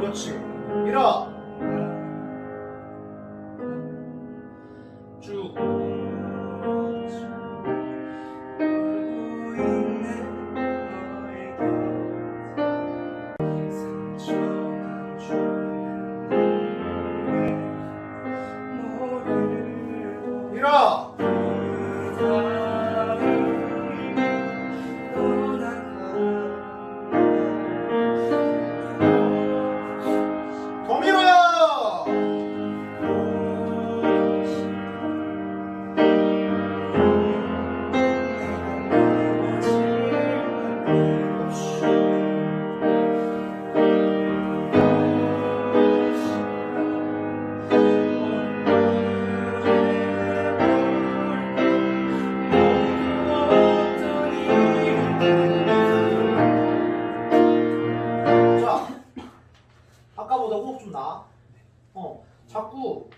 그렇지. 밀어. 좀 나. 어, 자꾸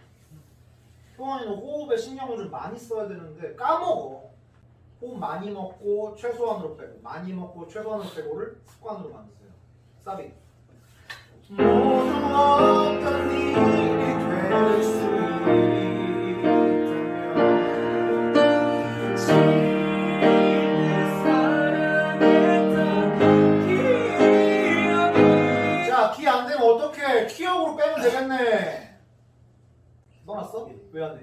효원이는 호흡에 신경을 좀 많이 써야 되는데 까먹어. 호흡 많이 먹고 최소한으로 빼고, 많이 먹고 최소한으로 빼고를 습관으로 만드세요. 사비. 키역으로 빼면 되겠네. 써놨어? 왜 안 해?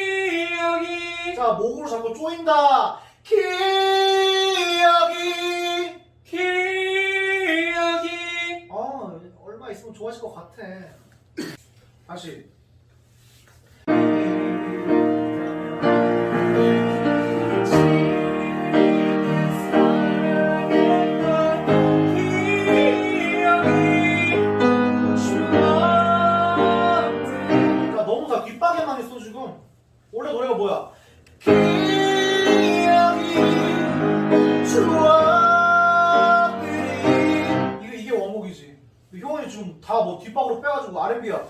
기억이 자 목으로 자꾸 쪼인다 키 있으면 좋아질 것 같아. 다시 뒷박으로 빼가지고 R&B야.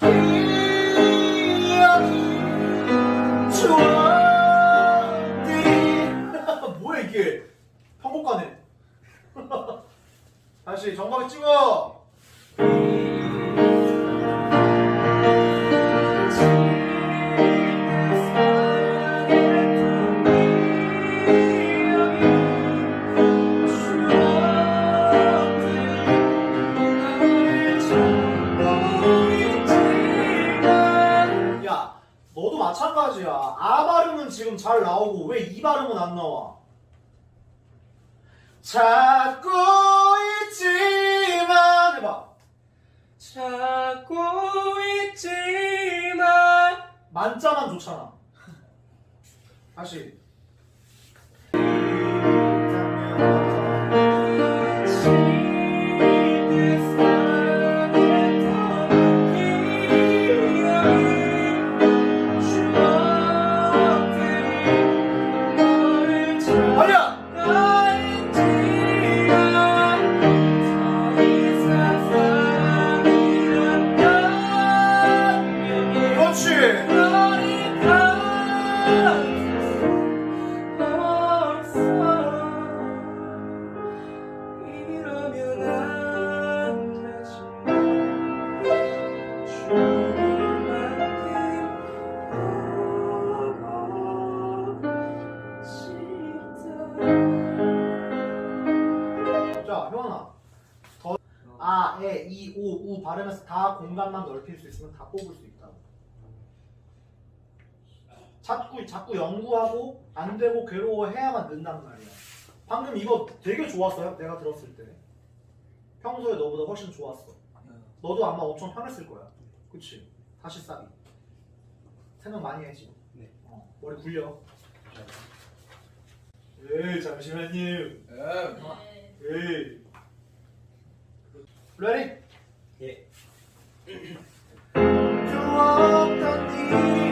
뭐야 이게? 편곡가네. 다시 정박에 찍어 마찬가지야. 아 발음은 지금 잘 나오고 왜 이 발음은 안 나와? 찾고 있지만 해봐. 찾고 있지만 만자만 좋잖아. 다시. 발음에서 다 공간만 넓힐 수 있으면 다 뽑을 수 있다. 자꾸 자꾸 연구하고 안 되고 괴로워해야만 는단 말이야. 방금 이거 되게 좋았어요. 내가 들었을 때. 평소에 너보다 훨씬 좋았어. 너도 아마 엄청 편했을 거야. 그치? 다시 싸기. 생각 많이 해 지금. 네. 어, 머리 굴려. 에이 잠시만요. 에이. 레디? 예. 그